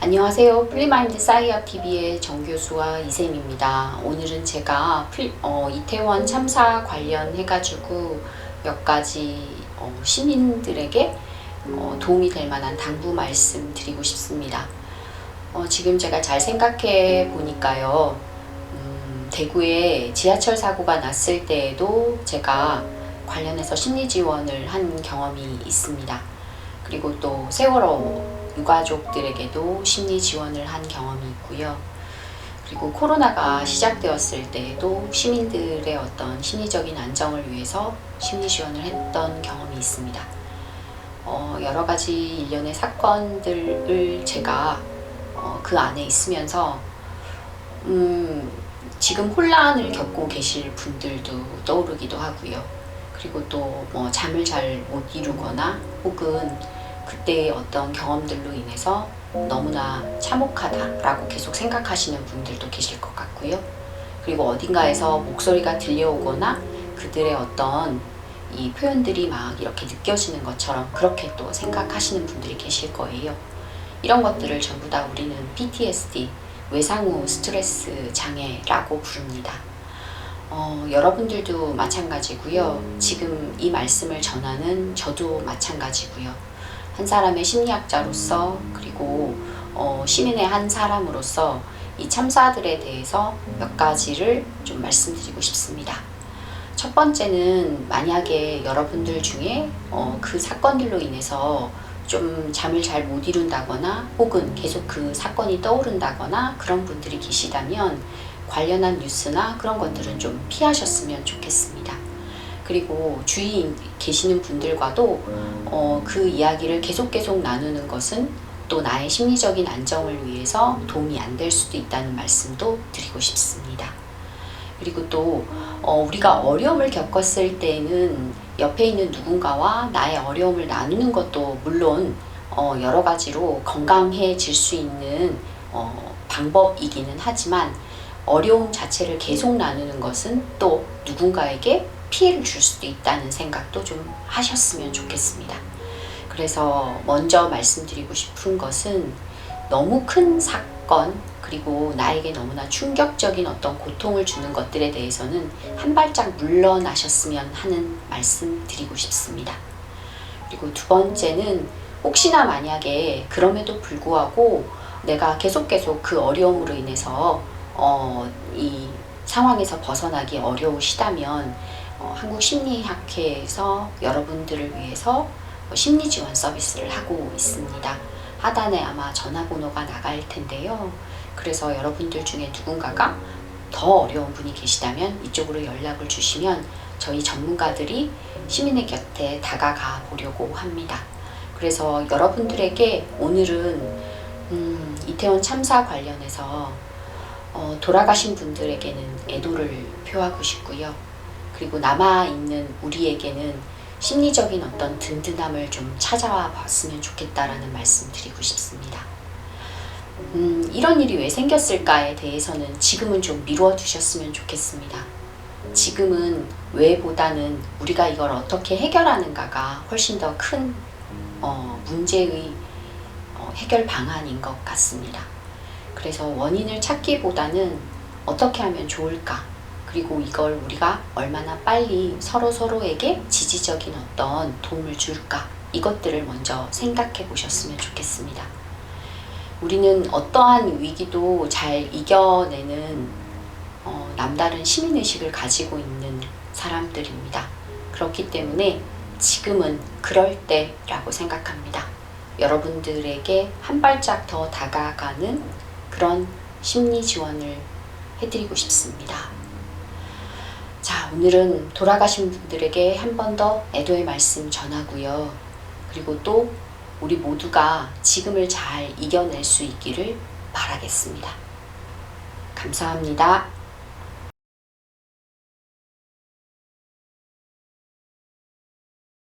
안녕하세요. 플리마인드 사이어 TV의 정교수와 이샘입니다. 오늘은 제가 플- 어, 이태원 참사 관련해가지고 몇 가지 어, 시민들에게 어, 도움이 될 만한 당부 말씀 드리고 싶습니다. 어, 지금 제가 잘 생각해 보니까요. 음, 대구에 지하철 사고가 났을 때에도 제가 관련해서 심리 지원을 한 경험이 있습니다. 그리고 또 세월호 유가족들에게도 심리 지원을 한 경험이 있고요. 그리고 코로나가 시작되었을 때에도 시민들의 어떤 심리적인 안정을 위해서 심리 지원을 했던 경험이 있습니다. 어, 여러 가지 일련의 사건들을 제가 어, 그 안에 있으면서 음, 지금 혼란을 겪고 계실 분들도 떠오르기도 하고요. 그리고 또 뭐 잠을 잘 못 이루거나 혹은 그때의 어떤 경험들로 인해서 너무나 참혹하다라고 계속 생각하시는 분들도 계실 것 같고요. 그리고 어딘가에서 목소리가 들려오거나 그들의 어떤 이 표현들이 막 이렇게 느껴지는 것처럼 그렇게 또 생각하시는 분들이 계실 거예요. 이런 것들을 전부 다 우리는 PTSD, 외상후 스트레스 장애라고 부릅니다. 어, 여러분들도 마찬가지고요. 지금 이 말씀을 전하는 저도 마찬가지고요. 한 사람의 심리학자로서 그리고 어, 시민의 한 사람으로서 이 참사들에 대해서 몇 가지를 좀 말씀드리고 싶습니다. 첫 번째는 만약에 여러분들 중에 어, 그 사건들로 인해서 좀 잠을 잘 못 이룬다거나 혹은 계속 그 사건이 떠오른다거나 그런 분들이 계시다면 관련한 뉴스나 그런 것들은 좀 피하셨으면 좋겠습니다. 그리고 주위에 계시는 분들과도 어, 그 이야기를 계속 계속 나누는 것은 또 나의 심리적인 안정을 위해서 도움이 안 될 수도 있다는 말씀도 드리고 싶습니다. 그리고 또 어, 우리가 어려움을 겪었을 때는 옆에 있는 누군가와 나의 어려움을 나누는 것도 물론 어, 여러 가지로 건강해질 수 있는 어, 방법이기는 하지만 어려움 자체를 계속 나누는 것은 또 누군가에게 피해를 줄 수도 있다는 생각도 좀 하셨으면 좋겠습니다. 그래서 먼저 말씀드리고 싶은 것은 너무 큰 사건 그리고 나에게 너무나 충격적인 어떤 고통을 주는 것들에 대해서는 한 발짝 물러나셨으면 하는 말씀 드리고 싶습니다. 그리고 두 번째는 혹시나 만약에 그럼에도 불구하고 내가 계속 계속 그 어려움으로 인해서 어, 이 상황에서 벗어나기 어려우시다면 어, 한국심리학회에서 여러분들을 위해서 어, 심리 지원 서비스를 하고 있습니다. 하단에 아마 전화번호가 나갈 텐데요. 그래서 여러분들 중에 누군가가 더 어려운 분이 계시다면 이쪽으로 연락을 주시면 저희 전문가들이 시민의 곁에 다가가 보려고 합니다. 그래서 여러분들에게 오늘은 음, 이태원 참사 관련해서 어, 돌아가신 분들에게는 애도를 표하고 싶고요. 그리고 남아있는 우리에게는 심리적인 어떤 든든함을 좀 찾아와 봤으면 좋겠다라는 말씀 드리고 싶습니다. 음, 이런 일이 왜 생겼을까에 대해서는 지금은 좀 미루어 두셨으면 좋겠습니다. 지금은 왜보다는 우리가 이걸 어떻게 해결하는가가 훨씬 더큰 어, 문제의 어, 해결 방안인 것 같습니다. 그래서 원인을 찾기보다는 어떻게 하면 좋을까? 그리고 이걸 우리가 얼마나 빨리 서로 서로에게 지지적인 어떤 도움을 줄까? 이것들을 먼저 생각해 보셨으면 좋겠습니다. 우리는 어떠한 위기도 잘 이겨내는 어, 남다른 시민의식을 가지고 있는 사람들입니다. 그렇기 때문에 지금은 그럴 때라고 생각합니다. 여러분들에게 한 발짝 더 다가가는 그런 심리 지원을 해드리고 싶습니다. 자, 오늘은 돌아가신 분들에게 한 번 더 애도의 말씀 전하고요. 그리고 또 우리 모두가 지금을 잘 이겨낼 수 있기를 바라겠습니다. 감사합니다.